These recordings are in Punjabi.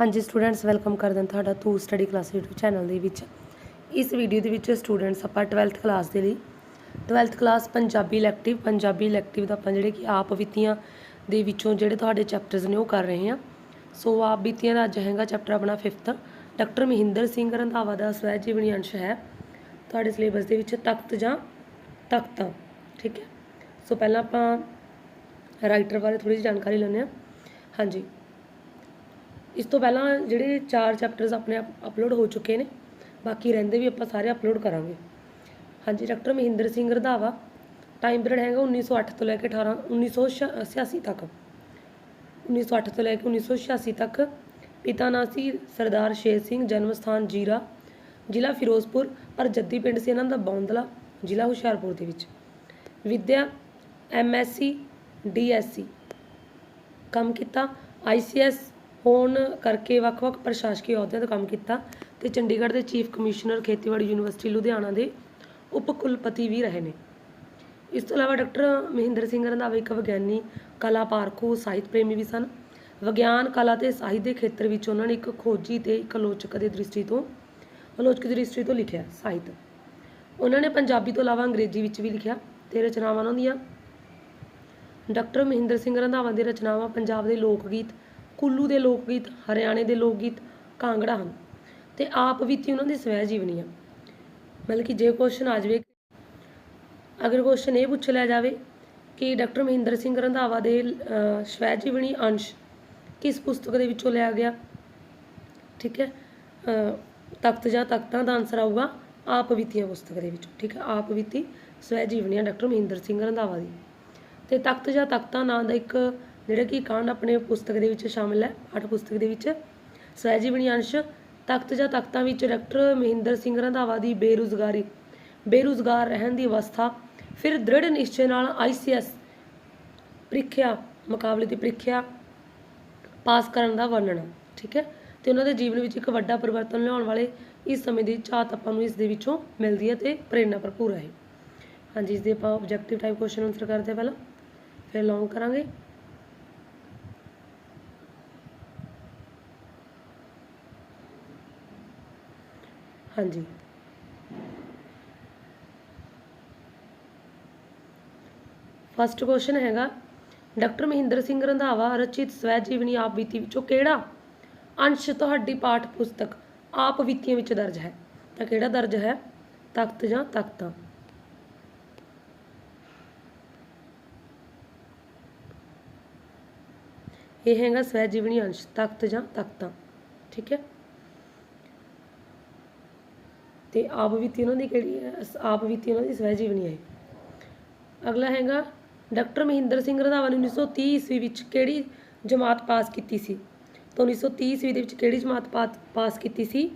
ਹਾਂਜੀ ਸਟੂਡੈਂਟਸ ਵੈਲਕਮ ਕਰਦੇ ਹਾਂ ਤੁਹਾਡਾ ਤੂ ਸਟੱਡੀ ਕਲਾਸ YouTube ਚੈਨਲ ਦੇ ਵਿੱਚ। ਇਸ ਵੀਡੀਓ ਦੇ ਵਿੱਚ ਸਟੂਡੈਂਟਸ ਆਪਾਂ 12th ਕਲਾਸ ਦੇ ਲਈ। 12th class Punjabi elective Punjabi elective ਦਾ ਆਪਾਂ ਜਿਹੜੇ ਕਿ ਆਪ ਬੀਤੀਆਂ ਦੇ ਵਿੱਚੋਂ ਜਿਹੜੇ ਤੁਹਾਡੇ ਚੈਪਟਰਸ ਨੇ ਉਹ ਕਰ ਰਹੇ ਹਾਂ। ਸੋ ਆਪ ਬੀਤੀਆਂ ਦਾ ਅੱਜ ਹੈਗਾ ਚੈਪਟਰ ਆਪਣਾ 5th ਡਾਕਟਰ ਮਹਿੰਦਰ ਸਿੰਘ ਰੰਧਾਵਾ ਦਾ ਸਵੈ ਜੀਵਨੀ ਅੰਸ਼ ਹੈ। ਤੁਹਾਡੇ ਸਿਲੇਬਸ ਦੇ ਵਿੱਚ ਤਖਤ ਜਾਂ ਤਖਤਾਂ, ਠੀਕ ਹੈ? ਸੋ ਪਹਿਲਾਂ ਆਪਾਂ ਰਾਈਟਰ ਬਾਰੇ ਥੋੜੀ ਜਿਹੀ ਜਾਣਕਾਰੀ ਲੈਂਦੇ ਹਾਂ। ਹਾਂਜੀ। ਇਸ ਤੋਂ ਪਹਿਲਾਂ ਜਿਹੜੇ ਚਾਰ ਚੈਪਟਰਸ ਆਪਣੇ ਆਪ ਅਪਲੋਡ ਹੋ ਚੁੱਕੇ ਨੇ, ਬਾਕੀ ਰਹਿੰਦੇ ਵੀ ਆਪਾਂ ਸਾਰੇ ਅਪਲੋਡ ਕਰਾਂਗੇ। ਹਾਂਜੀ doctor Mahinder Singh Randhawa time period ਹੈਗਾ 1908 ਤੋਂ ਲੈ ਕੇ 18 1986 ਤੱਕ। 1908 ਤੋਂ ਲੈ ਕੇ 1986 ਤੱਕ ਪਿਤਾ ਨਾਂ ਸੀ ਸਰਦਾਰ ਸ਼ੇਰ ਸਿੰਘ, ਜਨਮ ਸਥਾਨ ਜੀਰਾ, ਜ਼ਿਲ੍ਹਾ ਫਿਰੋਜ਼ਪੁਰ, ਪਰ ਜੱਦੀ ਪਿੰਡ ਸੀ ਇਹਨਾਂ ਦਾ ਬੌਂਦਲਾ, ਜ਼ਿਲ੍ਹਾ ਹੁਸ਼ਿਆਰਪੁਰ ਦੇ ਵਿੱਚ। ਵਿਦਿਆ ਐਮਐਸਸੀ ਡੀਐਸਸੀ ਕੰਮ ਕੀਤਾ ਆਈਸੀਐਸ ਹੋਣ ਕਰਕੇ ਵੱਖ-ਵੱਖ ਪ੍ਰਸ਼ਾਸਕੀ ਅਹੁਦਿਆਂ ਤੇ ਕੰਮ ਕੀਤਾ ਤੇ ਚੰਡੀਗੜ੍ਹ ਦੇ ਚੀਫ ਕਮਿਸ਼ਨਰ ਖੇਤੀਬਾੜੀ ਯੂਨੀਵਰਸਿਟੀ ਲੁਧਿਆਣਾ ਦੇ ਉਪ ਕੁਲਪਤੀ ਵੀ ਰਹੇ ਨੇ। ਇਸ ਤੋਂ ਇਲਾਵਾ ਡਾਕਟਰ ਮਹਿੰਦਰ ਸਿੰਘ ਰੰਧਾਵਾ ਇੱਕ ਵਿਗਿਆਨੀ, ਕਲਾ ਪਾਰਖੂ ਸਾਹਿਤ ਪ੍ਰੇਮੀ ਵੀ ਸਨ। ਵਿਗਿਆਨ, ਕਲਾ ਤੇ ਸਾਹਿਤ ਦੇ ਖੇਤਰ ਵਿੱਚ ਉਹਨਾਂ ਨੇ ਇੱਕ ਖੋਜੀ ਤੇ ਇੱਕ ਆਲੋਚਕ ਦੇ ਦ੍ਰਿਸ਼ਟੀ ਤੋਂ, ਆਲੋਚਕ ਦੀ ਦ੍ਰਿਸ਼ਟੀ ਤੋਂ ਲਿਖਿਆ ਸਾਹਿਤ। ਉਹਨਾਂ ਨੇ ਪੰਜਾਬੀ ਤੋਂ ਇਲਾਵਾ ਅੰਗਰੇਜ਼ੀ ਵਿੱਚ ਵੀ ਲਿਖਿਆ ਤੇ ਰਚਨਾਵਾਂ ਉਹਨਾਂ ਦੀਆਂ ਡਾਕਟਰ ਮਹਿੰਦਰ ਸਿੰਘ ਰੰਧਾਵਾ ਦੀ ਰਚਨਾਵਾਂ ਪੰਜਾਬ ਦੇ ਲੋਕ ਗੀਤ ਕੁੱਲੂ ਦੇ ਲੋਕ ਗੀਤ ਹਰਿਆਣੇ ਦੇ ਲੋਕ ਗੀਤ ਕਾਂਗੜਾ ਹਨ। ਤੇ ਆਪ ਬੀਤੀ ਉਹਨਾਂ ਦੀ ਸਵੈ ਜੀਵਨੀ ਆ। ਮਤਲਬ ਕਿ ਜੇ ਕੁਐਸਚਨ ਆ ਜਾਵੇ, ਅਗਰ ਕੁਐਸਚਨ ਇਹ ਪੁੱਛ ਲਿਆ ਜਾਵੇ ਕਿ ਡਾਕਟਰ ਮਹਿੰਦਰ ਸਿੰਘ ਰੰਧਾਵਾ ਦੇ ਸਵੈ ਜੀਵਨੀ ਅੰਸ਼ ਕਿਸ ਪੁਸਤਕ ਦੇ ਵਿੱਚੋਂ ਲਿਆ ਗਿਆ? ਠੀਕ ਹੈ? ਤਖਤ ਜਾਂ ਤਖਤਾਂ ਦਾ ਆਨਸਰ ਆਊਗਾ ਆਪ ਬੀਤੀਆਂ ਪੁਸਤਕ ਦੇ ਵਿੱਚੋਂ। ਠੀਕ ਹੈ? ਆਪ ਬੀਤੀ ਸਵੈ ਜੀਵਨੀ ਆ ਡਾਕਟਰ ਮਹਿੰਦਰ ਸਿੰਘ ਰੰਧਾਵਾ ਦੀ। ਤੇ ਤਖਤ ਜਾਂ ਤਖਤਾਂ ਨਾਂ ਦਾ ਇੱਕ ਜਿਹੜਾ ਕਿ ਕਾਂਡ ਆਪਣੇ ਪੁਸਤਕ ਦੇ ਵਿੱਚ ਸ਼ਾਮਿਲ ਹੈ, ਪਾਠ ਪੁਸਤਕ ਦੇ ਵਿੱਚ। ਸਵੈ ਜੀਵਨੀ ਅੰਸ਼, ਤਖਤ ਜਾਂ ਤਖਤਾਂ ਵਿੱਚ ਡਾਕਟਰ ਮਹਿੰਦਰ ਸਿੰਘ ਰੰਧਾਵਾ ਦੀ ਬੇਰੁਜ਼ਗਾਰੀ। ਬੇਰੁਜ਼ਗਾਰ ਰਹਿਣ ਦੀ ਅਵਸਥਾ, ਫਿਰ ਦ੍ਰਿੜ ਨਿਸ਼ਚੇ ਨਾਲ ਆਈਸੀਐਸ ਪ੍ਰੀਖਿਆ, ਮੁਕਾਬਲੇ ਦੀ ਪ੍ਰੀਖਿਆ ਪਾਸ ਕਰਨ ਦਾ ਵਰਣਨ, ਠੀਕ ਹੈ? ਤੇ ਉਹਨਾਂ ਦੇ ਜੀਵਨ ਵਿੱਚ ਇੱਕ ਵੱਡਾ ਪਰਿਵਰਤਨ ਲਿਆਉਣ ਵਾਲੇ ਇਸ ਸਮੇਂ ਦੀ ਝਾਤ ਆਪਾਂ ਨੂੰ ਇਸ ਦੇ ਵਿੱਚੋਂ ਮਿਲਦੀ ਹੈ ਤੇ ਪ੍ਰੇਰਨਾ ਭਰਪੂਰ ਹੈ ਹਾਂਜੀ, ਇਸ ਦੇ ਆਪਾਂ ਆਬਜੈਕਟਿਵ ਟਾਈਪ ਕੁਐਸਚਨ ਆਨਸਰ ਕਰਦੇ ਹਾਂ ਪਹਿਲਾਂ, ਫਿਰ ਲੌਂਗ ਕਰਾਂਗੇ। ਹਾਂਜੀ। ਫਸਟ ਕੁਐਸਚਨ ਹੈਗਾ, ਡਾਕਟਰ ਮਹਿੰਦਰ ਸਿੰਘ ਰੰਧਾਵਾ, ਰਚਿਤ ਸਵੈ ਜੀਵਨੀ ਆਪ ਬੀਤੀ ਵਿੱਚੋਂ ਕਿਹੜਾ ਅੰਸ਼ ਤੁਹਾਡੀ ਪਾਠ ਪੁਸਤਕ ਆਪ ਬੀਤੀਆਂ ਵਿੱਚ ਦਰਜ ਹੈ? ਤਾਂ ਕਿਹੜਾ ਦਰਜ ਹੈ? ਤਖਤ ਜਾਂ ਤਖਤਾਂ? ਇਹ ਹੈਗਾ ਸਵੈ ਜੀਵਨੀ ਅੰਸ਼, ਤਖਤ ਜਾਂ ਤਖਤਾਂ। ਠੀਕ ਹੈ? ਤੇ ਆਪ ਬੀਤੀ ਉਹਨਾਂ ਦੀ ਕਿਹੜੀ ਹੈ? ਆਪ ਬੀਤੀ ਉਹਨਾਂ ਦੀ ਸਵੈ ਜੀਵਨੀ ਹੈ ਅਗਲਾ ਹੈਗਾ, ਡਾਕਟਰ ਮਹਿੰਦਰ ਸਿੰਘ ਰੰਧਾਵਾ ਨੇ 1930 ਈਸਵੀ ਵਿੱਚ ਕਿਹੜੀ ਜਮਾਤ ਪਾਸ ਕੀਤੀ ਸੀ? ਤਾਂ 1930 ਈਸਵੀ ਦੇ ਵਿੱਚ ਕਿਹੜੀ ਜਮਾਤ ਪਾ- ਪਾਸ ਕੀਤੀ ਸੀ?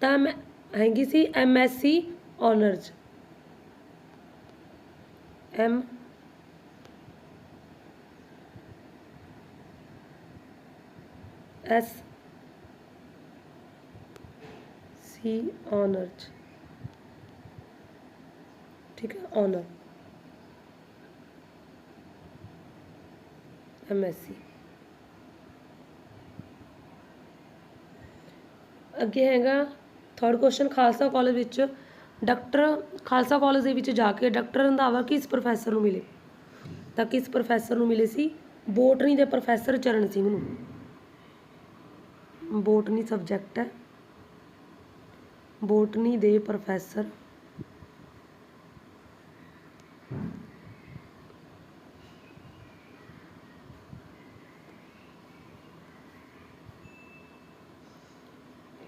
ਤਾਂ ਮੈਂ ਹੈਗੀ ਸੀ MSc honours. M S C 'ਚ। ਠੀਕ ਹੈ ਆਨਰ ਐਮਐਸਸੀ ਅੱਗੇ ਹੈਗਾ ਥਰਡ ਕੁਐਸਚਨ ਖਾਲਸਾ ਕਾਲਜ ਵਿੱਚ ਡਾਕਟਰ ਖਾਲਸਾ ਕਾਲਜ ਦੇ ਵਿੱਚ ਜਾ ਕੇ ਡਾਕਟਰ ਰੰਧਾਵਾ ਕਿਸ ਪ੍ਰੋਫੈਸਰ ਨੂੰ ਮਿਲੇ? ਤਾਂ ਕਿਸ ਪ੍ਰੋਫੈਸਰ ਨੂੰ ਮਿਲੇ ਸੀ? ਬੋਟਨੀ ਦੇ ਪ੍ਰੋਫੈਸਰ ਚਰਨ ਸਿੰਘ ਨੂੰ। ਬੋਟਨੀ ਸਬਜੈਕਟ ਹੈ। ਬੋਟਨੀ ਦੇ ਪ੍ਰੋਫੈਸਰ।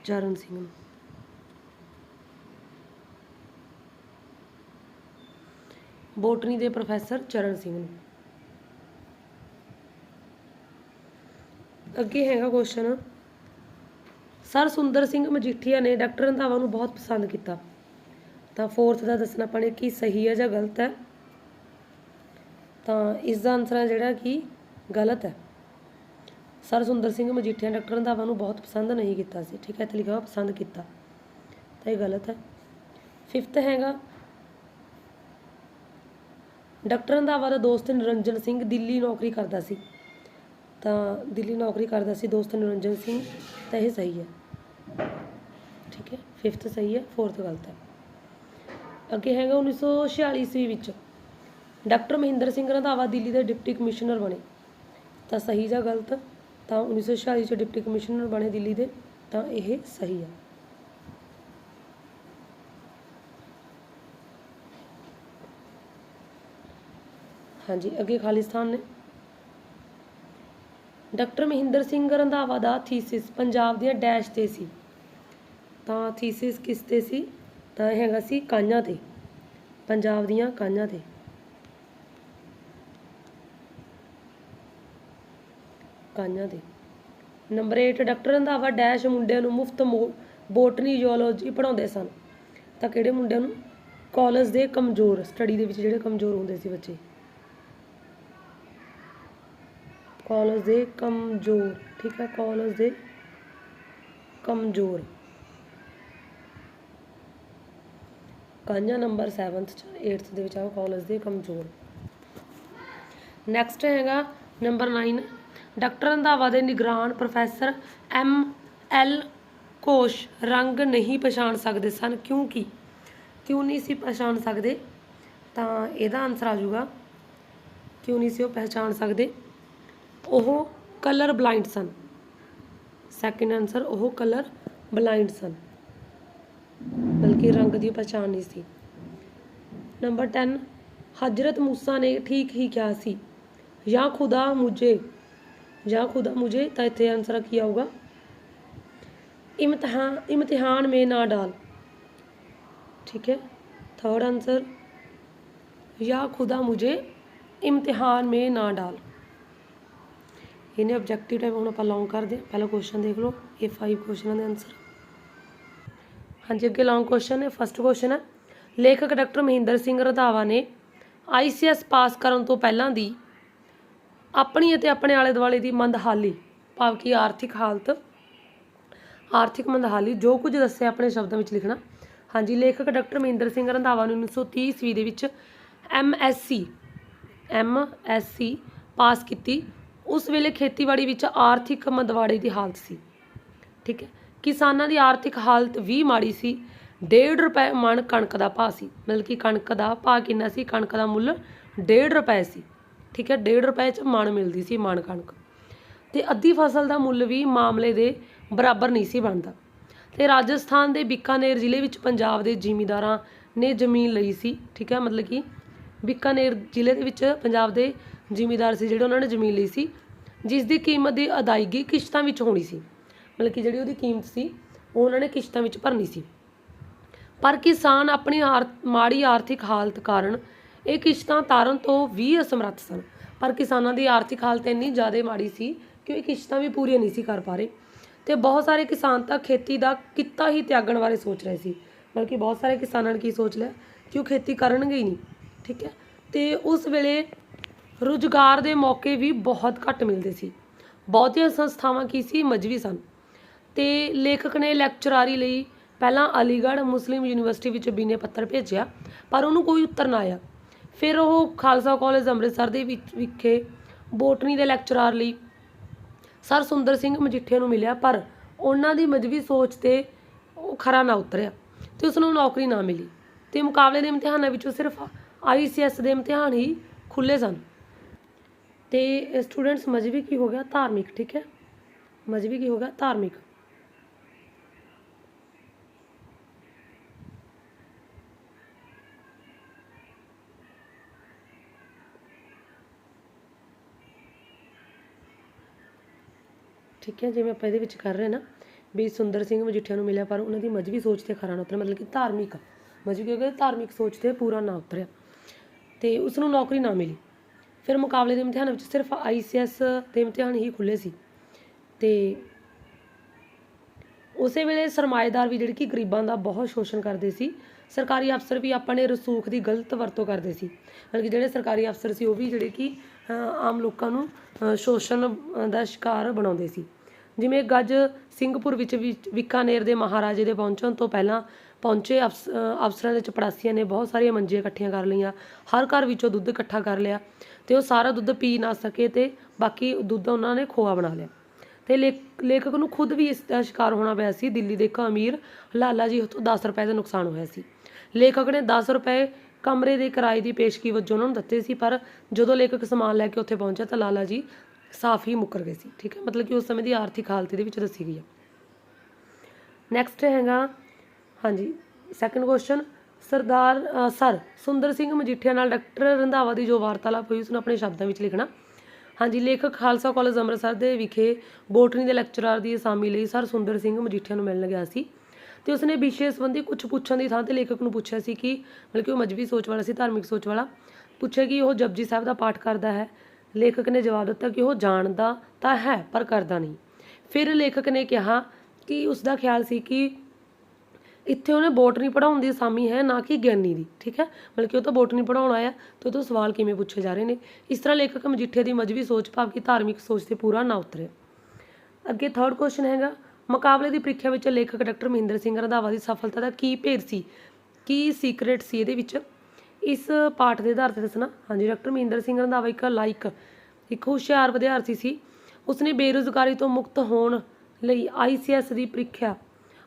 ਚਰਨ ਸਿੰਘ। ਨੂੰ ਬੋਟਨੀ ਦੇ ਪ੍ਰੋਫੈਸਰ ਚਰਨ ਸਿੰਘ। ਨੂੰ ਅੱਗੇ ਹੈਗਾ ਕੁਐਸਚਨ ਸਰ ਸੁੰਦਰ ਸਿੰਘ ਮਜੀਠੀਆ ਨੇ ਡਾਕਟਰ ਰੰਧਾਵਾ ਨੂੰ ਬਹੁਤ ਪਸੰਦ ਕੀਤਾ। ਤਾਂ ਫੋਰਥ ਦਾ ਦੱਸਣਾ ਪਾਣੇ ਕਿ ਸਹੀ ਹੈ ਜਾਂ ਗਲਤ ਹੈ? ਤਾਂ ਇਸ ਦਾ ਆਨਸਰ ਹੈ ਜਿਹੜਾ ਕਿ ਗਲਤ ਹੈ। ਸਰ ਸੁੰਦਰ ਸਿੰਘ ਮਜੀਠੀਆ ਨੇ ਡਾਕਟਰ ਰੰਧਾਵਾ ਨੂੰ ਬਹੁਤ ਪਸੰਦ ਨਹੀਂ ਕੀਤਾ ਸੀ। ਠੀਕ ਹੈ, ਇੱਥੇ ਲਿਖਿਆ ਹੋਇਆ ਪਸੰਦ ਕੀਤਾ। ਤਾਂ ਇਹ ਗਲਤ ਹੈ। ਫਿਫਥ ਹੈਗਾ। ਡਾਕਟਰ ਰੰਧਾਵਾ ਦਾ ਦੋਸਤ ਨਿਰੰਜਨ ਸਿੰਘ ਦਿੱਲੀ ਨੌਕਰੀ ਕਰਦਾ ਸੀ। ਤਾਂ ਦਿੱਲੀ ਨੌਕਰੀ ਕਰਦਾ ਸੀ ਦੋਸਤ ਨਿਰੰਜਨ ਸਿੰਘ, ਤਾਂ ਇਹ ਸਹੀ ਹੈ। ਠੀਕ ਹੈ 5th ਸਹੀ ਹੈ 4th ਗਲਤ ਹੈ। ਅੱਗੇ ਹੈਗਾ 1946 ਈਸਵੀ ਵਿੱਚ। ਡਾਕਟਰ ਮਹਿੰਦਰ ਸਿੰਘ ਰੰਧਾਵਾ ਦਿੱਲੀ ਦੇ ਡਿਪਟੀ ਕਮਿਸ਼ਨਰ ਬਣੇ। ਤਾਂ ਸਹੀ ਜਾਂ ਗਲਤ? ਤਾਂ 1946 ਚ ਡਿਪਟੀ ਕਮਿਸ਼ਨਰ ਬਣੇ ਦਿੱਲੀ ਦੇ, ਤਾਂ ਇਹ ਸਹੀ ਹੈ। ਹਾਂਜੀ, ਅੱਗੇ ਖਾਲਿਸਤਾਨ ਨੇ। ਡਾਕਟਰ ਮਹਿੰਦਰ ਸਿੰਘ ਰੰਧਾਵਾ ਦਾ ਥੀਸਿਸ ਪੰਜਾਬ ਦੀਆਂ ਡੈਸ਼ ਤੇ ਸੀ। ਤਾਂ ਥੀਸਿਸ ਕਿਸ ਤੇ ਸੀ? ਤਾਂ ਇਹ ਹੈਗਾ ਸੀ ਕਾਂਝਾਂ ਤੇ, ਪੰਜਾਬ ਦੀਆਂ ਕਾਂਝਾਂ ਤੇ। ਕਾਂਝਾਂ ਤੇ। ਨੰਬਰ 8 ਡਾਕਟਰ ਰੰਧਾਵਾ ਡੈਸ਼ ਮੁੰਡਿਆਂ ਨੂੰ ਮੁਫਤ ਬੋਟਨੀ ਜੂਲੋਜੀ ਪੜਾਉਂਦੇ ਸਨ। ਤਾਂ ਕਿਹੜੇ ਮੁੰਡਿਆਂ ਨੂੰ? ਕਾਲਜ ਦੇ ਕਮਜ਼ੋਰ ਸਟੱਡੀ ਦੇ ਵਿੱਚ ਜਿਹੜੇ ਕਮਜ਼ੋਰ ਹੁੰਦੇ ਸੀ ਬੱਚੇ। ਕਾਲਜ ਦੇ ਕਮਜ਼ੋਰ, ਠੀਕ ਹੈ? ਕਾਲਜ ਦੇ ਕਮਜ਼ੋਰ। ਕਾਂਝਾ ਨੰਬਰ 7th ਚ 8th ਦੇ ਵਿੱਚ ਆਓ ਕਾਲਜ ਦੇ ਕਮਜ਼ੋਰ। ਨੈਕਸਟ ਹੈਗਾ ਨੰਬਰ 9 ਡਾਕਟਰ ਰੰਧਾਵਾ ਦੇ ਨਿਗਰਾਨ ਪ੍ਰੋਫੈਸਰ ਐਮ ਐਲ ਕੋਸ਼ ਰੰਗ ਨਹੀਂ ਪਛਾਣ ਸਕਦੇ ਸਨ। ਕਿਉਂਕਿ ਕਿਉਂ ਨਹੀਂ ਸੀ ਪਛਾਣ ਸਕਦੇ? ਤਾਂ ਇਹਦਾ ਆਨਸਰ ਆ ਜਾਊਗਾ। ਕਿਉਂ ਨਹੀਂ ਸੀ ਉਹ ਪਹਿਚਾਣ ਸਕਦੇ? ਉਹ ਕਲਰ ਬਲਾਈਂਡ ਸਨ ਸੈਕਿੰਡ ਆਨਸਰ ਉਹ ਕਲਰ ਬਲਾਈਂਡ ਸਨ ਬਲਕਿ ਰੰਗ ਦੀ ਪਛਾਣ ਨਹੀਂ ਸੀ ਨੰਬਰ 10 ਹਜਰਤ ਮੂਸਾ ਨੇ ਠੀਕ ਹੀ ਕਿਹਾ ਸੀ ਜਾਂ ਖੁਦਾ ਮੁਝੇ ਜਾਂ ਖੁਦਾ ਮੁਝੇ ਤਾਂ ਇੱਥੇ ਆਨਸਰ ਕੀ ਆਊਗਾ इम्तिहान इम्तिहान में ना डाल ठीक है थर्ड आंसर या खुदा मुझे इम्तिहान में ना डाल ਇਹਨੇ ਆਬਜੈਕਟਿਵ ਟਾਈਪ ਹੁਣ ਆਪਾਂ ਲੌਂਗ ਕਰਦੇ ਹਾਂ। ਪਹਿਲਾ ਕੁਐਸਚਨ ਦੇਖ ਲਓ। ਇਹ 5 ਕੁਐਸਚਨਾਂ ਦੇ ਆਨਸਰ ਹਾਂਜੀ, ਅੱਗੇ ਲੌਂਗ ਕੁਐਸਚਨ ਹੈ। ਫਸਟ ਕੁਐਸਚਨ ਹੈ। ਲੇਖਕ ਡਾਕਟਰ ਮਹਿੰਦਰ ਸਿੰਘ ਰੰਧਾਵਾ ਨੇ ਆਈਸੀਐਸ ਪਾਸ ਕਰਨ ਤੋਂ ਪਹਿਲਾਂ ਦੀ ਆਪਣੀ ਅਤੇ ਆਪਣੇ ਆਲੇ ਦੁਆਲੇ ਦੀ ਮੰਦਹਾਲੀ, ਭਾਵ ਕਿ ਆਰਥਿਕ ਹਾਲਤ, ਆਰਥਿਕ ਮੰਦਹਾਲੀ, ਜੋ ਕੁਝ ਦੱਸਿਆ ਆਪਣੇ ਸ਼ਬਦਾਂ ਵਿੱਚ ਲਿਖਣਾ। ਹਾਂਜੀ, ਲੇਖਕ ਡਾਕਟਰ ਮਹਿੰਦਰ ਸਿੰਘ ਰੰਧਾਵਾ ਨੇ 1930 ਈਸਵੀ ਦੇ ਵਿੱਚ ਐਮਐਸਸੀ ਐਮਐਸਸੀ ਪਾਸ ਕੀਤੀ। ਉਸ ਵੇਲੇ ਖੇਤੀਬਾੜੀ ਵਿੱਚ ਆਰਥਿਕ ਮੰਦਵਾੜੇ ਦੀ ਹਾਲਤ ਸੀ। ਠੀਕ ਹੈ। ਕਿਸਾਨਾਂ ਦੀ ਆਰਥਿਕ ਹਾਲਤ ਵੀ ਮਾੜੀ ਸੀ। 1.5 ਰੁਪਏ ਮਣ ਕਣਕ ਦਾ ਭਾਅ ਸੀ। ਮਤਲਬ ਕਿ ਕਣਕ ਦਾ ਭਾਅ ਕਿੰਨਾ ਸੀ? ਕਣਕ ਦਾ ਮੁੱਲ 1.5 ਰੁਪਏ ਸੀ। ਠੀਕ ਹੈ। 1.5 ਰੁਪਏ ਚ ਮਣ ਮਿਲਦੀ ਸੀ ਮਣ ਕਣਕ। ਤੇ ਅੱਧੀ ਫਸਲ ਦਾ ਮੁੱਲ ਵੀ ਮਾਮਲੇ ਦੇ ਬਰਾਬਰ ਨਹੀਂ ਸੀ ਬਣਦਾ। ਤੇ ਰਾਜਸਥਾਨ ਦੇ ਬੀਕਾਨੇਰ ਜ਼ਿਲ੍ਹੇ ਵਿੱਚ ਪੰਜਾਬ ਦੇ ਜ਼ਿਮੀਂਦਾਰਾਂ ਨੇ ਜ਼ਮੀਨ ਲਈ ਸੀ। ਠੀਕ ਹੈ। ਮਤਲਬ ਕਿ ਬੀਕਾਨੇਰ ਜ਼ਿਲ੍ਹੇ ਦੇ ਵਿੱਚ ਪੰਜਾਬ ਦੇ ਜ਼ਿਮੀਦਾਰ ਸੀ ਜਿਹੜੇ ਉਹਨਾਂ ਨੇ ਜ਼ਮੀਨ ਲਈ ਸੀ ਜਿਸ ਦੀ ਕੀਮਤ ਦੀ ਅਦਾਇਗੀ ਕਿਸ਼ਤਾਂ ਵਿੱਚ ਹੋਣੀ ਸੀ। ਮਤਲਬ ਕਿ ਜਿਹੜੀ ਉਹਦੀ ਕੀਮਤ ਸੀ, ਉਹ ਉਹਨਾਂ ਨੇ ਕਿਸ਼ਤਾਂ ਵਿੱਚ ਭਰਨੀ ਸੀ। ਪਰ ਕਿਸਾਨ ਆਪਣੀ ਆਰ, ਮਾੜੀ ਆਰਥਿਕ ਹਾਲਤ ਕਾਰਨ ਇਹ ਕਿਸ਼ਤਾਂ ਤਾਰਨ ਤੋਂ ਵੀ ਅਸਮਰੱਥ ਸਨ। ਪਰ ਕਿਸਾਨਾਂ ਦੀ ਆਰਥਿਕ ਹਾਲਤ ਇੰਨੀ ਜ਼ਿਆਦਾ ਮਾੜੀ ਸੀ ਕਿ ਉਹ ਇਹ ਕਿਸ਼ਤਾਂ ਵੀ ਪੂਰੀਆਂ ਨਹੀਂ ਸੀ ਕਰ ਪਾ ਰਹੇ। ਤੇ ਬਹੁਤ ਸਾਰੇ ਕਿਸਾਨ ਤਾਂ ਖੇਤੀ ਦਾ ਕਿੱਤਾ ਹੀ ਤਿਆਗਣ ਬਾਰੇ ਸੋਚ ਰਹੇ ਸੀ। ਬਲਕਿ ਬਹੁਤ ਸਾਰੇ ਕਿਸਾਨਾਂ ਨੇ ਕੀ ਸੋਚ ਲਿਆ ਕਿ ਉਹ ਖੇਤੀ ਕਰਨਗੇ ਹੀ ਨਹੀਂ, ਠੀਕ ਹੈ? ਤੇ ਉਸ ਵੇਲੇ ਰੁਜ਼ਗਾਰ ਦੇ ਮੌਕੇ ਵੀ ਬਹੁਤ ਘੱਟ ਮਿਲਦੇ ਸੀ। ਬਹੁਤੀਆਂ ਸੰਸਥਾਵਾਂ ਕੀ ਸੀ? ਮਜਵੀ ਸਨ। ਤੇ ਲੇਖਕ ਨੇ ਲੈਕਚਰਾਰੀ ਲਈ ਪਹਿਲਾਂ ਅਲੀਗੜ੍ਹ ਮੁਸਲਿਮ ਯੂਨੀਵਰਸਿਟੀ ਵਿੱਚ ਬੀਨੇ ਪੱਤਰ ਭੇਜਿਆ, ਪਰ ਉਹਨੂੰ ਕੋਈ ਉੱਤਰ ਨਾ ਆਇਆ। ਫਿਰ ਉਹ ਖਾਲਸਾ ਕਾਲਜ ਅੰਮ੍ਰਿਤਸਰ ਦੇ ਵਿੱਚ ਵਿਖੇ ਬੋਟਨੀ ਦੇ ਲੈਕਚਰਾਰ ਲਈ ਸਰ ਸੁੰਦਰ ਸਿੰਘ ਮਜੀਠੀਆ ਨੂੰ ਮਿਲਿਆ, ਪਰ ਉਹਨਾਂ ਦੀ ਮਜਵੀ ਸੋਚ ਤੇ ਉਹ ਖਰਾ ਨਾ ਉਤਰਿਆ ਤੇ ਉਸ ਨੂੰ ਨੌਕਰੀ ਨਾ ਮਿਲੀ। ਤੇ ਮੁਕਾਬਲੇ ਦੇ ਇਮਤਿਹਾਨਾਂ ਵਿੱਚੋਂ ਸਿਰਫ ਆਈਸੀਐਸ ਦੇ ਇਮਤਿਹਾਨ ਹੀ ਖੁੱਲੇ ਸਨ। ਤੇ ਸਟੂਡੈਂਟਸ ਮਜਵੀ ਕੀ ਹੋ ਗਿਆ? ਧਾਰਮਿਕ, ਠੀਕ ਹੈ? ਮਜਵੀ ਕੀ ਹੋ ਗਿਆ? ਧਾਰਮਿਕ। ਠੀਕ ਹੈ, ਜਿਵੇਂ ਆਪਾਂ ਇਹਦੇ ਵਿੱਚ ਕਰ ਰਹੇ ਨਾ, ਵੀ ਸੁੰਦਰ ਸਿੰਘ ਮਜੀਠੀਆ ਨੂੰ ਮਿਲਿਆ ਪਰ ਉਹਨਾਂ ਦੀ ਮਜਵੀ ਸੋਚ ਤੇ ਖਰਾ ਨਾ ਉਤਰਿਆ ਮਤਲਬ ਕਿ ਧਾਰਮਿਕ। ਮਜਵੀ ਕਿਉਂਕਿ ਧਾਰਮਿਕ ਸੋਚ ਤੇ ਪੂਰਾ ਨਾ ਉਤਰਿਆ। ਤੇ ਉਸ ਨੂੰ ਨੌਕਰੀ ਨਾ ਮਿਲੀ। ਫਿਰ ਮੁਕਾਬਲੇ ਦੇ ਇਮਤਿਹਾਨ ਵਿੱਚ ਸਿਰਫ ਆਈਸੀਐਸ ਦੇ ਇਮਤਿਹਾਨ ਹੀ ਖੁੱਲੇ ਸੀ। ਤੇ ਉਸੇ ਵੇਲੇ ਸਰਮਾਏਦਾਰ ਵੀ ਜਿਹੜੇ ਕਿ ਗਰੀਬਾਂ ਦਾ ਬਹੁਤ ਸ਼ੋਸ਼ਣ ਕਰਦੇ ਸੀ। ਸਰਕਾਰੀ ਅਫਸਰ ਵੀ ਆਪਣੇ ਰਸੂਖ ਦੀ ਗਲਤ ਵਰਤੋਂ ਕਰਦੇ ਸੀ। ਮਤਲਬ ਜਿਹੜੇ ਸਰਕਾਰੀ ਅਫਸਰ ਸੀ, ਉਹ ਵੀ ਜਿਹੜੇ ਕਿ ਆਮ ਲੋਕਾਂ ਨੂੰ ਸ਼ੋਸ਼ਣ ਦਾ ਸ਼ਿਕਾਰ ਬਣਾਉਂਦੇ ਸੀ। ਜਿਵੇਂ ਗੱਜ ਸਿੰਘਪੁਰ ਵਿੱਚ ਵਿਕਾਨੇਰ ਦੇ ਮਹਾਰਾਜੇ ਦੇ ਪਹੁੰਚਣ ਤੋਂ ਪਹਿਲਾਂ ਪਹੁੰਚੇ ਅਫਸ- ਅਫਸਰਾਂ ਦੇ ਚਪੜਾਸੀਆਂ ਨੇ ਬਹੁਤ ਸਾਰੀਆਂ ਮੰਜੀਆਂ ਇਕੱਠੀਆਂ ਕਰ ਲਈਆਂ। ਹਰ ਘਰ ਵਿੱਚੋਂ ਦੁੱਧ ਇਕੱਠਾ ਕਰ ਲਿਆ। ਤੇ ਉਹ ਸਾਰਾ ਦੁੱਧ ਪੀ ਨਾ ਸਕੇ ਤੇ ਬਾਕੀ ਦੁੱਧ ਉਹਨਾਂ ਨੇ ਖੋਆ ਬਣਾ ਲਿਆ। ਤੇ ਲੇਖ- ਲੇਖਕ ਨੂੰ ਖੁਦ ਵੀ ਇਸ ਦਾ ਸ਼ਿਕਾਰ ਹੋਣਾ ਪਿਆ ਸੀ। ਦਿੱਲੀ ਦੇ ਇੱਕ ਅਮੀਰ ਲਾਲਾ ਜੀ ਤੋਂ 10 ਰੁਪਏ ਦਾ ਨੁਕਸਾਨ ਹੋਇਆ ਸੀ। ਲੇਖਕ ਨੇ 10 ਰੁਪਏ ਕਮਰੇ ਦੇ ਕਿਰਾਏ ਦੀ ਪੇਸ਼ਗੀ ਵਜੋਂ ਉਹਨਾਂ ਨੂੰ ਦਿੱਤੇ ਸੀ, ਪਰ ਜਦੋਂ ਲੇਖਕ ਸਮਾਨ ਲੈ ਕੇ ਉੱਥੇ ਪਹੁੰਚਿਆ ਤਾਂ ਲਾਲਾ ਜੀ ਸਾਫ਼ ਹੀ ਮੁੱਕਰ ਗਏ ਸੀ। ਠੀਕ ਹੈ? ਮਤਲਬ ਕਿ ਉਸ ਸਮੇਂ ਦੀ ਆਰਥਿਕ ਹਾਲਤ ਦੇ ਵਿੱਚ ਦੱਸੀ ਗਈ ਹੈ। ਨੈਕਸਟ ਹੈਗਾ, ਹਾਂਜੀ ਸੈਕੰਡ ਕੁਐਸਚਨ ਸਰਦਾਰ ਸਰ ਸੁੰਦਰ ਸਿੰਘ ਮਜੀਠੀਆ ਨਾਲ ਡਾਕਟਰ ਰੰਧਾਵਾ ਦੀ ਜੋ ਵਾਰਤਾਲਾਪ ਹੋਈ ਉਸ ਨੂੰ ਆਪਣੇ ਸ਼ਬਦਾਂ ਵਿੱਚ ਲਿਖਣਾ, ਹਾਂਜੀ, ਲੇਖਕ ਖਾਲਸਾ ਕਾਲਜ ਅੰਮ੍ਰਿਤਸਰ ਦੇ ਵਿਖੇ ਬੋਟਨੀ ਦੇ ਲੈਕਚਰਰ ਦੀ ਅਸਾਮੀ ਲਈ ਸਰ ਸੁੰਦਰ ਸਿੰਘ ਮਜੀਠੀਆ ਨੂੰ ਮਿਲਣ ਗਿਆ ਸੀ ਤੇ ਉਸਨੇ ਵਿਸ਼ੇ ਸੰਬੰਧੀ ਕੁਝ ਪੁੱਛਣ ਦੀ ਥਾਂ ਤੇ ਲੇਖਕ ਨੂੰ ਪੁੱਛਿਆ ਸੀ ਕਿ ਮਤਲਬ ਕਿ ਉਹ ਮਜਬੀ ਸੋਚ ਵਾਲਾ ਸੀ, ਧਾਰਮਿਕ ਸੋਚ ਵਾਲਾ, ਪੁੱਛਿਆ ਕਿ ਉਹ ਜਪਜੀ ਸਾਹਿਬ ਦਾ ਪਾਠ ਕਰਦਾ ਹੈ। ਲੇਖਕ ਨੇ ਜਵਾਬ ਦਿੱਤਾ ਕਿ ਉਹ ਜਾਣਦਾ ਤਾਂ ਹੈ, ਪਰ ਕਰਦਾ ਨਹੀਂ। ਫਿਰ ਲੇਖਕ ਨੇ ਕਿਹਾ ਕਿ ਉਸ ਦਾ ਖਿਆਲ ਸੀ ਕਿ ਇੱਥੇ ਉਹਨੇ ਬੋਟਨੀ ਪੜਾਉਣ ਦੀ ਅਸਾਮੀ ਹੈ, ਨਾ ਕਿ ਗਿਆਨੀ ਦੀ, ਠੀਕ ਹੈ? ਮਤਲਬ ਕਿ ਉਹ ਤਾਂ ਬੋਟਨੀ ਪੜਾਉਣ ਆਇਆ ਤੇ ਉਹ ਤੋਂ ਸਵਾਲ ਕਿਵੇਂ ਪੁੱਛੇ ਜਾ ਰਹੇ ਨੇ? ਇਸ ਤਰ੍ਹਾਂ ਲੇਖਕ ਮਜੀਠੇ ਦੀ ਮਜਬੀ ਸੋਚ ਭਾਵ ਕਿ ਧਾਰਮਿਕ ਸੋਚ ਤੇ ਪੂਰਾ ਨਾ ਉਤਰੇ। ਅੱਗੇ ਥਰਡ ਕੁਐਸਚਨ ਹੈਗਾ, ਮੁਕਾਬਲੇ ਦੀ ਪ੍ਰੀਖਿਆ ਵਿੱਚ ਲੇਖਕ ਡਾਕਟਰ ਮਹਿੰਦਰ ਸਿੰਘ ਰੰਧਾਵਾ ਦੀ ਸਫਲਤਾ ਦਾ ਕੀ ਭੇਦ ਸੀ? ਕੀ ਸੀਕ੍ਰੇਟ ਸੀ ਇਹਦੇ ਵਿੱਚ? ਇਸ ਪਾਠ ਦੇ ਆਧਾਰ ਤੇ ਦੱਸਣਾ। ਹਾਂਜੀ, ਡਾਕਟਰ ਮਹਿੰਦਰ ਸਿੰਘ ਰੰਧਾਵਾ ਇੱਕ ਲਾਇਕ, ਇੱਕ ਹੁਸ਼ਿਆਰ ਵਿਦਿਆਰਥੀ ਸੀ। ਉਸਨੇ ਬੇਰੁਜ਼ਗਾਰੀ ਤੋਂ ਮੁਕਤ ਹੋਣ ਲਈ ਆਈਸੀਐਸ ਦੀ ਪ੍ਰੀਖਿਆ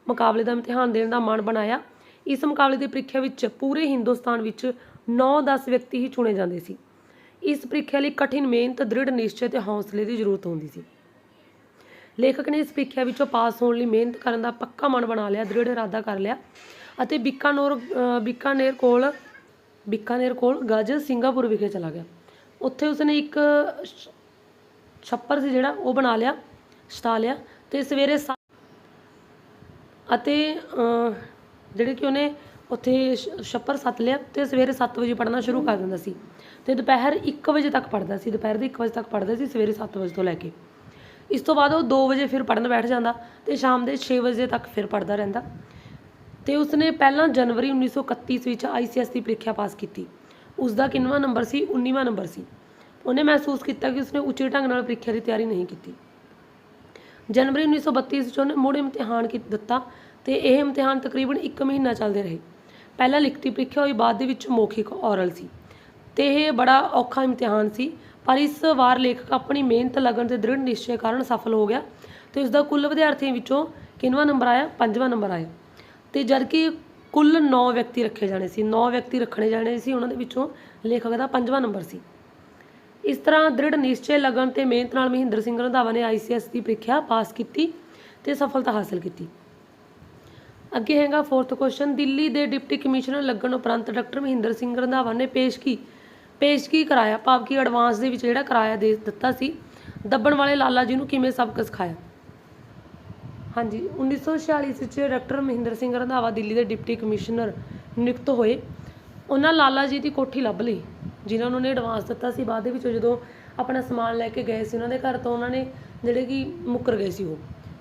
ਮੁਕਾਬਲੇ ਦਾ ਇਮਤਿਹਾਨ ਦੇਣ ਦਾ ਮਨ ਬਣਾਇਆ। ਇਸ ਮੁਕਾਬਲੇ ਦੀ ਪ੍ਰੀਖਿਆ ਵਿੱਚ ਪੂਰੇ ਹਿੰਦੁਸਤਾਨ ਵਿੱਚ 9-10 ਵਿਅਕਤੀ ਹੀ ਚੁਣੇ ਜਾਂਦੇ ਸੀ। ਇਸ ਪ੍ਰੀਖਿਆ ਲਈ ਕਠਿਨ ਮਿਹਨਤ ਦ੍ਰਿੜ ਨਿਸ਼ਚੈ ਤੇ ਹੌਸਲੇ ਦੀ ਜ਼ਰੂਰਤ ਹੁੰਦੀ ਸੀ। ਲੇਖਕ ਨੇ ਇਸ ਪ੍ਰੀਖਿਆ ਵਿੱਚੋਂ ਪਾਸ ਹੋਣ ਲਈ ਮਿਹਨਤ ਕਰਨ ਦਾ ਪੱਕਾ ਮਨ ਬਣਾ ਲਿਆ ਦ੍ਰਿੜ ਇਰਾਦਾ ਕਰ ਲਿਆ ਅਤੇ ਬਿਕਾਨੋਰ ਬਿਕਾਨੇਰ ਕੋਲ ਬਿਕਾਨੇਰ ਕੋਲ ਗਜ ਸਿੰਗਾਪੁਰ ਵਿਖੇ ਚਲਾ ਗਿਆ। ਉੱਥੇ ਉਸਨੇ ਇੱਕ ਸ਼- ਛੱਪਰ ਸੀ ਜਿਹੜਾ, ਉਹ ਬਣਾ ਲਿਆ ਛਤਾ ਲਿਆ ਤੇ ਸਵੇਰੇ ਅਤੇ ਜਿਹੜੇ ਕਿ ਉਹਨੇ ਉੱਥੇ ਸ਼- ਛੱਪਰ ਸੱਤ ਲਿਆ ਤੇ ਸਵੇਰੇ 7 ਵਜੇ ਪੜ੍ਹਨਾ ਸ਼ੁਰੂ ਕਰ ਦਿੰਦਾ ਸੀ। ਤੇ ਦੁਪਹਿਰ 1 ਵਜੇ ਤੱਕ ਪੜ੍ਹਦਾ ਸੀ, ਦੁਪਹਿਰ ਦੇ 1 ਵਜੇ ਤੱਕ ਪੜ੍ਹਦਾ ਸੀ, ਸਵੇਰੇ 7 ਵਜੇ ਤੋਂ ਲੈ ਕੇ। ਇਸ ਤੋਂ ਬਾਅਦ ਉਹ 2 ਵਜੇ ਫਿਰ ਪੜ੍ਹਨ ਬੈਠ ਜਾਂਦਾ ਤੇ ਸ਼ਾਮ ਦੇ 6 ਵਜੇ ਤੱਕ ਫਿਰ ਪੜ੍ਹਦਾ ਰਹਿੰਦਾ। ਤੇ ਉਸਨੇ ਪਹਿਲਾਂ ਜਨਵਰੀ 1931 ਈਸਵੀ ਵਿੱਚ ਆਈਸੀਐਸ ਦੀ ਪ੍ਰੀਖਿਆ ਪਾਸ ਕੀਤੀ। ਉਸ ਦਾ ਕਿੰਨਵਾਂ ਨੰਬਰ ਸੀ 19ਵਾਂ ਨੰਬਰ ਸੀ। ਉਹਨੇ ਮਹਿਸੂਸ ਕੀਤਾ ਕਿ ਉਸਨੇ ਉੱਚੇ ਢੰਗ ਨਾਲ ਪ੍ਰੀਖਿਆ ਦੀ ਤਿਆਰੀ ਨਹੀਂ ਕੀਤੀ। ਜਨਵਰੀ 1932 ਵਿੱਚ ਉਹਨੇ ਮੁੜ ਇਮਤਿਹਾਨ ਕੀ ਦਿੱਤਾ ਤੇ ਇਹ ਇਮਤਿਹਾਨ ਤਕਰੀਬਨ 1 ਮਹੀਨਾ ਚੱਲਦੇ ਰਹੇ। ਪਹਿਲਾਂ ਲਿਖਤੀ ਪ੍ਰੀਖਿਆ ਹੋਈ, ਬਾਅਦ ਦੇ ਵਿੱਚ ਮੌਖਿਕ ਔਰਲ ਸੀ ਤੇ ਇਹ ਬੜਾ ਔਖਾ ਇਮਤਿਹਾਨ ਸੀ, ਪਰ ਇਸ ਵਾਰ ਲੇਖਕ ਆਪਣੀ ਮਿਹਨਤ, ਲਗਨ ਤੇ ਦ੍ਰਿੜ ਨਿਸ਼ਚੇ ਕਾਰਨ ਸਫਲ ਹੋ ਗਿਆ ਤੇ ਉਸ ਦਾ ਕੁੱਲ ਵਿਦਿਆਰਥੀਆਂ ਵਿੱਚੋਂ ਕਿੰਨਵਾਂ ਨੰਬਰ ਆਇਆ? ਪੰਜਵਾਂ ਨੰਬਰ ਆਇਆ। ਤੇ ਜਦਕਿ ਕੁੱਲ 9 ਵਿਅਕਤੀ ਰੱਖੇ ਜਾਣੇ ਸੀ 9 ਵਿਅਕਤੀ ਰੱਖਣੇ ਜਾਣੇ ਸੀ, ਉਹਨਾਂ ਦੇ ਵਿੱਚੋਂ ਲੇਖਕ ਦਾ ਪੰਜਵਾਂ ਨੰਬਰ ਸੀ। ਇਸ ਤਰ੍ਹਾਂ ਦ੍ਰਿੜ ਨਿਸ਼ਚੈ ਲਗਨ ਤੇ ਮਿਹਨਤ ਨਾਲ ਮਹਿੰਦਰ ਸਿੰਘ ਰੰਧਾਵਾ ਨੇ ਆਈਸੀਐਸ ਦੀ ਪ੍ਰੀਖਿਆ ਪਾਸ ਕੀਤੀ ਤੇ ਸਫਲਤਾ ਹਾਸਲ ਕੀਤੀ। ਅੱਗੇ ਹੈਗਾ ਫੋਰਥ ਕੁਐਸਚਨ ਦਿੱਲੀ ਦੇ ਡਿਪਟੀ ਕਮਿਸ਼ਨਰ ਲੱਗਣ ਉਪਰੰਤ ਡਾਕਟਰ ਮਹਿੰਦਰ ਸਿੰਘ ਰੰਧਾਵਾ ਨੇ ਪੇਸ਼ਗੀ ਪੇਸ਼ਗੀ ਕਰਾਇਆ ਭਾਵ ਕਿ ਐਡਵਾਂਸ ਦੇ ਵਿੱਚ ਜਿਹੜਾ ਕਿਰਾਇਆ ਦੇ ਦਿੱਤਾ ਸੀ। ਦੱਬਣ ਵਾਲੇ ਲਾਲਾ ਜੀ ਨੂੰ ਕਿਵੇਂ ਸਬਕ ਸਿਖਾਇਆ? ਹਾਂਜੀ 1946 ਵਿੱਚ ਡਾਕਟਰ ਮਹਿੰਦਰ ਸਿੰਘ ਰੰਧਾਵਾ ਦਿੱਲੀ ਦੇ ਡਿਪਟੀ ਕਮਿਸ਼ਨਰ ਨਿਯੁਕਤ ਹੋਏ। ਉਹਨਾਂ ਲਾਲਾ ਜੀ ਦੀ ਕੋਠੀ ਲੱਭ ਲਈ। ਜਿਨ੍ਹਾਂ ਉਹਨਾਂ ਨੇ ਐਡਵਾਂਸ ਦਿੱਤਾ ਸੀ ਬਾਅਦ ਦੇ ਵਿੱਚ ਜਦੋਂ ਆਪਣਾ ਸਮਾਨ ਲੈ ਕੇ ਗਏ ਸੀ ਉਹਨਾਂ ਦੇ ਘਰ ਤੋਂ ਉਹਨਾਂ ਨੇ ਜਿਹੜੇ ਕਿ ਮੁੱਕਰ ਗਏ ਸੀ ਉਹ।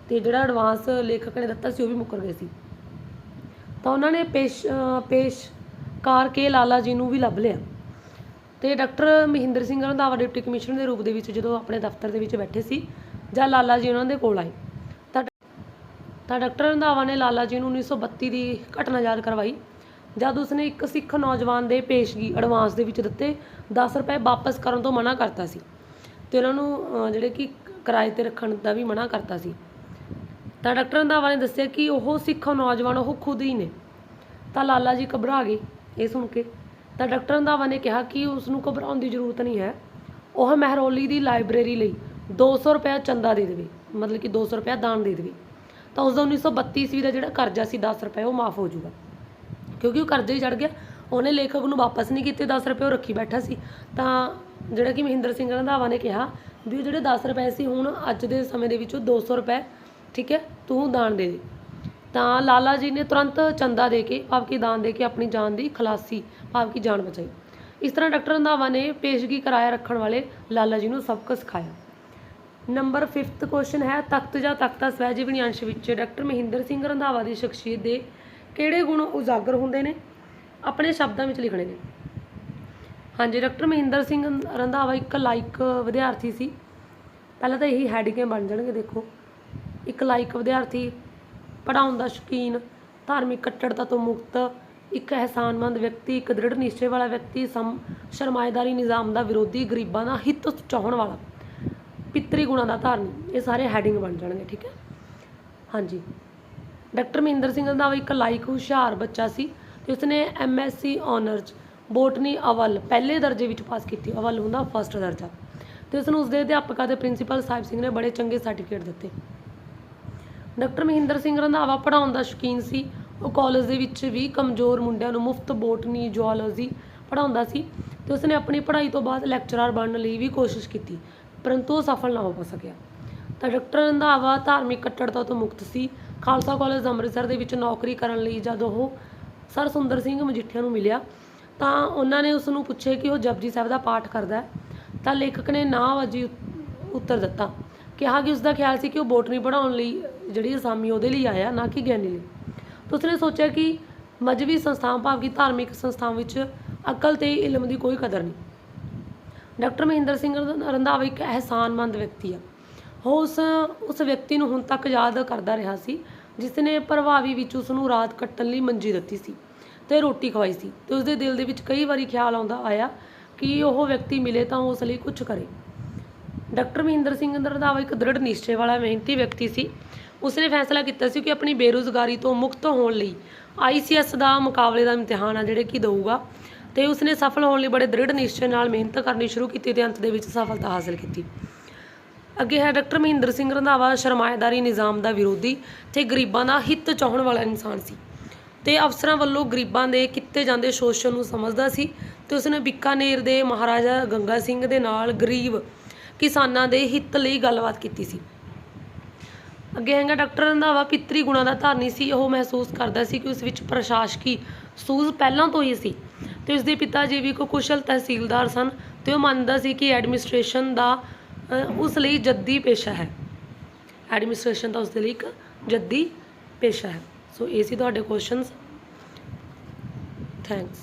ਤੇ ਜਿਹੜਾ ਐਡਵਾਂਸ ਲੇਖਕ ਨੇ ਦਿੱਤਾ ਸੀ ਉਹ ਵੀ ਮੁੱਕਰ ਗਏ ਸੀ। ਤਾਂ ਉਹਨਾਂ ਨੇ ਪੇਸ਼ ਅ, ਪੇਸ਼ਕਾਰ ਕੇ ਲਾਲਾ ਜੀ ਨੂੰ ਵੀ ਲੱਭ ਲਿਆ। ਤੇ doctor Mohinder Singh Randhawa deputy commissioner ਦੇ ਰੂਪ ਦੇ ਵਿੱਚ ਜਦੋਂ ਆਪਣੇ ਦਫ਼ਤਰ ਦੇ ਵਿੱਚ ਬੈਠੇ ਸੀ ਜਾਂ ਲਾਲਾ ਜੀ ਉਹਨਾਂ ਦੇ ਕੋਲ ਆਏ। ਤਾਂ ਤਾਂ ਡਾਕਟਰ ਰੰਧਾਵਾ ਨੇ ਲਾਲਾ ਜੀ ਨੂੰ 1932 ਦੀ ਘਟਨਾ ਯਾਦ ਕਰਵਾਈ। ਜਦ ਉਸਨੇ ਇੱਕ ਸਿੱਖ ਨੌਜਵਾਨ ਦੇ ਪੇਸ਼ਗੀ ਐਡਵਾਂਸ ਦੇ ਵਿੱਚ ਦਿੱਤੇ 10 ਰੁਪਏ ਵਾਪਸ ਕਰਨ ਤੋਂ ਮਨਾ ਕਰਤਾ ਸੀ। ਤੇ ਉਹਨਾਂ ਨੂੰ ਜਿਹੜੇ ਕਿ ਕਿਰਾਏ ਤੇ ਰੱਖਣ ਦਾ ਵੀ ਮਨਾ ਕਰਤਾ ਸੀ। ਤਾਂ ਡਾਕਟਰ ਰੰਧਾਵਾ ਨੇ ਦੱਸਿਆ ਕਿ ਉਹ ਸਿੱਖ ਨੌਜਵਾਨ, ਉਹ ਖੁਦ ਹੀ ਨੇ। ਤਾਂ ਲਾਲਾ ਜੀ ਘਬਰਾ ਗਏ ਇਹ ਸੁਣ ਕੇ। ਤਾਂ ਡਾਕਟਰ ਰੰਧਾਵਾ ਨੇ ਕਿਹਾ ਕਿ ਉਸ ਨੂੰ ਘਬਰਾਉਣ ਦੀ ਜ਼ਰੂਰਤ ਨਹੀਂ ਹੈ। ਉਹ ਮਹਿਰੌਲੀ ਦੀ ਲਾਇਬ੍ਰੇਰੀ ਲਈ 200 ਰੁਪਏ ਚੰਦਾ ਦੇ ਦੇਵੇ, ਮਤਲਬ ਕਿ 200 ਰੁਪਏ ਦਾਨ ਦੇ ਦੇਵੇ। ਤਾਂ ਉਸ ਦਾ 1932 ਈਸਵੀ ਦਾ ਜਿਹੜਾ ਕਰਜ਼ਾ ਸੀ 10 ਰੁਪਏ, ਉਹ ਮਾਫ ਹੋ ਜਾਊਗਾ। ਕਿਉਂਕਿ ਉਹ ਕਰਜ਼ੇ ਹੀ ਚੜ ਗਿਆ। ਉਹਨੇ ਲੇਖਕ ਨੂੰ ਵਾਪਸ ਨਹੀਂ ਕੀਤੇ 10 ਰੁਪਏ ਉਹ ਰੱਖੀ ਬੈਠਾ ਸੀ। ਤਾਂ ਜਿਹੜਾ ਕਿ ਮਹਿੰਦਰ ਸਿੰਘ ਰੰਧਾਵਾ ਨੇ ਕਿਹਾ ਵੀ ਉਹ ਜਿਹੜੇ 10 ਰੁਪਏ ਸੀ, ਹੁਣ ਅੱਜ ਦੇ ਸਮੇਂ ਦੇ ਵਿੱਚ ਉਹ 200 ਰੁਪਏ, ਠੀਕ ਹੈ, ਤੂੰ ਦਾਨ ਦੇ ਦੇ। ਤਾਂ ਲਾਲਾ ਜੀ ਨੇ ਤੁਰੰਤ ਚੰਦਾ ਦੇ ਕੇ, ਭਾਵ ਕੀ ਦਾਨ ਦੇ ਕੇ ਆਪਣੀ ਜਾਨ ਦੀ ਖਲਾਸੀ, ਭਾਵ ਕੀ ਜਾਨ ਬਚਾਈ। ਇਸ ਤਰ੍ਹਾਂ ਡਾਕਟਰ ਰੰਧਾਵਾ ਨੇ ਪੇਸ਼ਗੀ ਕਿਰਾਇਆ ਰੱਖਣ ਵਾਲੇ ਲਾਲਾ ਜੀ ਨੂੰ ਸਬਕ ਸਿਖਾਇਆ। ਨੰਬਰ 5th ਕੁਐਸਚਨ ਹੈ, ਤਖਤ ਜਾਂ ਤਖਤਾ ਸਵੈ ਜੀਵਨੀ ਅੰਸ਼ ਵਿੱਚ ਡਾਕਟਰ ਮਹਿੰਦਰ ਸਿੰਘ ਰੰਧਾਵਾ ਦੀ ਸ਼ਖਸੀਅਤ ਦੇ ਕਿਹੜੇ ਗੁਣ ਉਜਾਗਰ ਹੁੰਦੇ ਨੇ? ਆਪਣੇ ਸ਼ਬਦਾਂ ਵਿੱਚ ਲਿਖਣੇ ਨੇ। ਹਾਂਜੀ, ਡਾਕਟਰ ਮਹਿੰਦਰ ਸਿੰਘ ਰੰਧਾਵਾ ਇੱਕ ਲਾਇਕ ਵਿਦਿਆਰਥੀ ਸੀ। ਪਹਿਲਾਂ ਤਾਂ ਇਹੀ ਹੈਡਿੰਗ ਬਣ ਜਾਣਗੇ, ਦੇਖੋ। ਇੱਕ ਲਾਇਕ ਵਿਦਿਆਰਥੀ ਪੜਾਉਣ ਦਾ ਸ਼ੌਕੀਨ, ਧਾਰਮਿਕ ਕੱਟੜਤਾ ਤੋਂ ਮੁਕਤ, ਇੱਕ ਅਹਿਸਾਨਮੰਦ ਵਿਅਕਤੀ, ਇੱਕ ਦ੍ਰਿੜ ਨਿਸ਼ਚੇ ਵਾਲਾ ਵਿਅਕਤੀ, ਸਮ, ਸ਼ਰਮਾਏਦਾਰੀ ਨਿਜ਼ਾਮ ਦਾ ਵਿਰੋਧੀ, ਗਰੀਬਾਂ ਦਾ ਹਿੱਤ ਚਾਹਣ ਵਾਲਾ। ਪਿਤਰੀ ਗੁਣਾਂ ਦਾ ਧਾਰਨੀ। ਇਹ ਸਾਰੇ ਹੈਡਿੰਗ ਬਣ ਜਾਣਗੇ, ਠੀਕ ਹੈ? ਹਾਂਜੀ। ਡਾਕਟਰ ਮਹਿੰਦਰ ਸਿੰਘ ਰੰਧਾਵਾ ਇੱਕ ਲਾਇਕ, ਹੁਸ਼ਿਆਰ ਬੱਚਾ ਸੀ ਤੇ ਉਸਨੇ ਐਮਐਸਸੀ ਆਨਰਜ਼ ਬੋਟਨੀ ਅਵਲ ਪਹਿਲੇ ਦਰਜੇ ਵਿੱਚ ਪਾਸ ਕੀਤੀ। ਅਵਲ ਹੁੰਦਾ ਫਸਟ ਦਰਜਾ। ਤੇ ਉਸਨੂੰ ਉਸਦੇ ਅਧਿਆਪਕਾਂ ਤੇ ਪ੍ਰਿੰਸੀਪਲ ਸਾਹਿਬ ਸਿੰਘ ਨੇ ਬੜੇ ਚੰਗੇ ਸਰਟੀਫਿਕੇਟ ਦਿੱਤੇ। ਡਾਕਟਰ ਮਹਿੰਦਰ ਸਿੰਘ ਰੰਧਾਵਾ ਪੜ੍ਹਾਉਣ ਦਾ ਸ਼ੌਕੀਨ ਸੀ। ਉਹ ਕਾਲਜ ਦੇ ਵਿੱਚ ਵੀ ਕਮਜ਼ੋਰ ਮੁੰਡਿਆਂ ਨੂੰ ਮੁਫਤ ਬੋਟਨੀ ਜੂਓਲੋਜੀ ਪੜ੍ਹਾਉਂਦਾ ਸੀ ਤੇ ਉਸਨੇ ਆਪਣੀ ਪੜ੍ਹਾਈ ਤੋਂ ਬਾਅਦ ਲੈਕਚਰਰ ਬਣਨ ਲਈ ਵੀ ਕੋਸ਼ਿਸ਼ ਕੀਤੀ, ਪਰੰਤੂ ਉਹ ਸਫਲ ਨਾ ਹੋ ਸਕਿਆ। ਤਾਂ ਡਾਕਟਰ ਰੰਧਾਵਾ ਧਾਰਮਿਕ ਕੱਟੜਤਾ ਤੋਂ ਮੁਕਤ ਸੀ। ਖਾਲਸਾ ਕਾਲਜ ਅੰਮ੍ਰਿਤਸਰ ਦੇ ਵਿੱਚ ਨੌਕਰੀ ਕਰਨ ਲਈ ਜਦ ਉਹ ਸਰ ਸੁੰਦਰ ਸਿੰਘ ਮਜੀਠੀਆ ਨੂੰ ਮਿਲਿਆ, ਤਾਂ ਉਹਨਾਂ ਨੇ ਉਸ ਨੂੰ ਪੁੱਛਿਆ ਕਿ ਉਹ ਜਪਜੀ ਸਾਹਿਬ ਦਾ ਪਾਠ ਕਰਦਾ ਹੈ। ਤਾਂ ਲੇਖਕ ਨੇ ਨਾ ਵਜੀ ਉੱਤਰ ਦਿੱਤਾ। ਕਿਹਾ ਕਿ ਉਸ ਦਾ ਖਿਆਲ ਸੀ ਕਿ ਉਹ ਬੋਟਨੀ ਪੜ੍ਹਾਉਣ ਲਈ ਜਿਹੜੀ ਅਸਾਮੀ ਉਹਦੇ ਲਈ ਆਇਆ, ਨਾ ਕਿ ਗਿਆਨੀ ਲਈ। ਤਾਂ ਉਸਨੇ ਸੋਚਿਆ ਕਿ ਮਜਬੀ ਸੰਸਥਾਵਾਂ ਭਾਵ ਕਿ ਧਾਰਮਿਕ ਸੰਸਥਾਵਾਂ ਵਿੱਚ ਅਕਲ ਤੇ ਇਲਮ ਦੀ ਕੋਈ ਕਦਰ ਨਹੀਂ। ਡਾਕਟਰ ਮਹਿੰਦਰ ਸਿੰਘ ਰੰਧਾਵਾ ਇੱਕ ਅਹਿਸਾਨਮੰਦ ਵਿਅਕਤੀ ਆ। ਉਹ ਉਸ ਉਸ ਵਿਅਕਤੀ ਨੂੰ ਹੁਣ ਤੱਕ ਯਾਦ ਕਰਦਾ ਰਿਹਾ ਸੀ ਜਿਸ ਨੇ ਪ੍ਰਭਾਵੀ ਵਿੱਚ ਉਸ ਨੂੰ ਰਾਤ ਕੱਟਣ ਲਈ ਮੰਜੀ ਦਿੱਤੀ ਸੀ ਤੇ ਰੋਟੀ ਖਵਾਈ ਸੀ ਤੇ ਉਸਦੇ ਦਿਲ ਦੇ ਵਿੱਚ ਕਈ ਵਾਰੀ ਖਿਆਲ ਆਉਂਦਾ ਆਇਆ ਕਿ ਉਹ ਵਿਅਕਤੀ ਮਿਲੇ ਤਾਂ ਉਹ ਉਸ ਲਈ ਕੁਝ ਕਰੇ। ਡਾਕਟਰ ਮਹਿੰਦਰ ਸਿੰਘ ਰੰਧਾਵਾ ਇੱਕ ਦ੍ਰਿੜ ਨਿਸ਼ਚੇ ਵਾਲਾ ਮਿਹਨਤੀ ਵਿਅਕਤੀ ਸੀ। ਉਸਨੇ ਫੈਸਲਾ ਕੀਤਾ ਸੀ ਕਿ ਆਪਣੀ ਬੇਰੁਜ਼ਗਾਰੀ ਤੋਂ ਮੁਕਤ ਹੋਣ ਲਈ ਆਈਸੀਐਸ ਦਾ ਮੁਕਾਬਲੇ ਦਾ ਇਮਤਿਹਾਨ ਆ ਜਿਹੜੇ ਕਿ ਦਊਗਾ ਤੇ ਉਸਨੇ ਸਫਲ ਹੋਣ ਲਈ ਬੜੇ ਦ੍ਰਿੜ ਨਿਸ਼ਚੇ ਨਾਲ ਮਿਹਨਤ ਕਰਨੀ ਸ਼ੁਰੂ ਕੀਤੀ ਤੇ ਅੰਤ ਦੇ ਵਿੱਚ ਸਫਲਤਾ ਹਾਸਲ ਕੀਤੀ। ਅੱਗੇ ਹੈ ਡਾਕਟਰ ਮਹਿੰਦਰ ਸਿੰਘ ਰੰਧਾਵਾ, ਸ਼ਰਮਾਏਦਾਰੀ ਨਿਜ਼ਾਮ ਦਾ ਵਿਰੋਧੀ ਤੇ ਗਰੀਬਾਂ ਦਾ ਹਿੱਤ ਚਾਹਣ ਵਾਲਾ ਇਨਸਾਨ ਸੀ। ਤੇ ਅਫਸਰਾਂ ਵੱਲੋਂ ਗਰੀਬਾਂ ਦੇ ਕੀਤੇ ਜਾਂਦੇ ਸ਼ੋਸ਼ਣ ਨੂੰ ਸਮਝਦਾ ਸੀ ਤੇ ਉਸਨੇ ਬਿਕਾਨੇਰ ਦੇ ਮਹਾਰਾਜਾ ਗੰਗਾ ਸਿੰਘ ਦੇ ਨਾਲ ਗਰੀਬ ਕਿਸਾਨਾਂ ਦੇ ਹਿੱਤ ਲਈ ਗੱਲਬਾਤ ਕੀਤੀ ਸੀ। ਅੱਗੇ ਹੈਗਾ ਡਾਕਟਰ ਰੰਧਾਵਾ, ਪਿਤਰੀ ਗੁਣਾਂ ਦਾ ਧਾਰਨੀ ਸੀ। ਉਹ ਮਹਿਸੂਸ ਕਰਦਾ ਸੀ ਕਿ ਉਸ ਵਿੱਚ ਪ੍ਰਸ਼ਾਸਕੀ ਸੂਝ ਪਹਿਲਾਂ ਤੋਂ ਹੀ ਸੀ ਤੇ ਉਸਦੇ ਪਿਤਾ ਜੀ ਵੀ ਕੋ ਕੁਸ਼ਲ ਤਹਿਸੀਲਦਾਰ ਸਨ ਤੇ ਉਹ ਮੰਨਦਾ ਸੀ ਕਿ ਐਡਮਿਨਿਸਟ੍ਰੇਸ਼ਨ ਦਾ ਉਸ ਲਈ ਜੱਦੀ ਪੇਸ਼ਾ ਹੈ। ਐਡਮਿਨਿਸਟ੍ਰੇਸ਼ਨ ਤਾਂ ਉਸ ਦੇ ਲਈ ਇੱਕ ਜੱਦੀ ਪੇਸ਼ਾ ਹੈ। ਸੋ ਇਹ ਸੀ ਤੁਹਾਡੇ ਕੁਐਸਚਨਸ ਥੈਂਕਸ